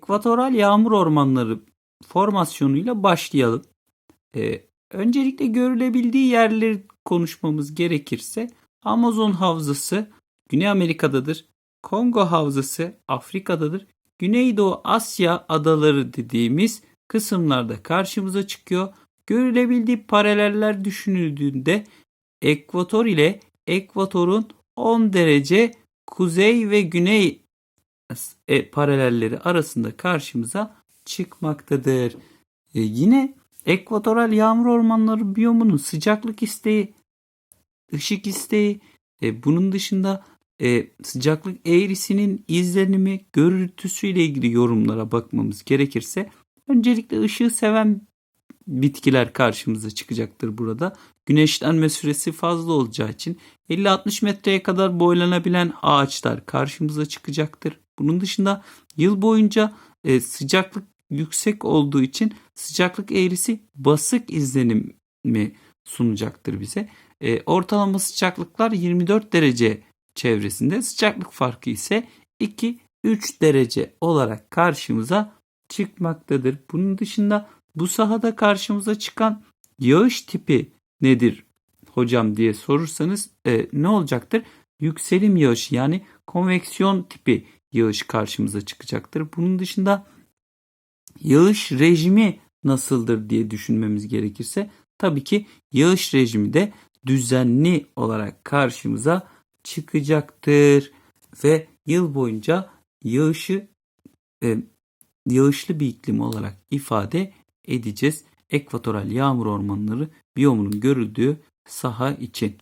ekvatoral yağmur ormanları formasyonuyla başlayalım. Ee, öncelikle görülebildiği yerleri konuşmamız gerekirse Amazon havzası Güney Amerika'dadır. Kongo havzası Afrika'dadır. Güneydoğu Asya adaları dediğimiz kısımlarda karşımıza çıkıyor. Görülebildiği paraleller düşünüldüğünde ekvator ile ekvatorun 10 derece kuzey ve güney e, paralelleri arasında karşımıza çıkmaktadır. E, yine ekvatoral yağmur ormanları biyomunun sıcaklık isteği, ışık isteği, e, bunun dışında e, sıcaklık eğrisinin izlenimi, görüntüsüyle ilgili yorumlara bakmamız gerekirse öncelikle ışığı seven bitkiler karşımıza çıkacaktır burada. Güneşlenme süresi fazla olacağı için 50-60 metreye kadar boylanabilen ağaçlar karşımıza çıkacaktır. Bunun dışında yıl boyunca e, sıcaklık yüksek olduğu için sıcaklık eğrisi basık izlenimi sunacaktır bize. E, ortalama sıcaklıklar 24 derece çevresinde sıcaklık farkı ise 2-3 derece olarak karşımıza çıkmaktadır. Bunun dışında bu sahada karşımıza çıkan yağış tipi nedir hocam diye sorursanız e, ne olacaktır? Yükselim yağışı yani konveksiyon tipi yağış karşımıza çıkacaktır. Bunun dışında yağış rejimi nasıldır diye düşünmemiz gerekirse tabii ki yağış rejimi de düzenli olarak karşımıza çıkacaktır ve yıl boyunca yağışı e, yağışlı bir iklim olarak ifade edeceğiz. Ekvatoral yağmur ormanları biyomunun görüldüğü saha için.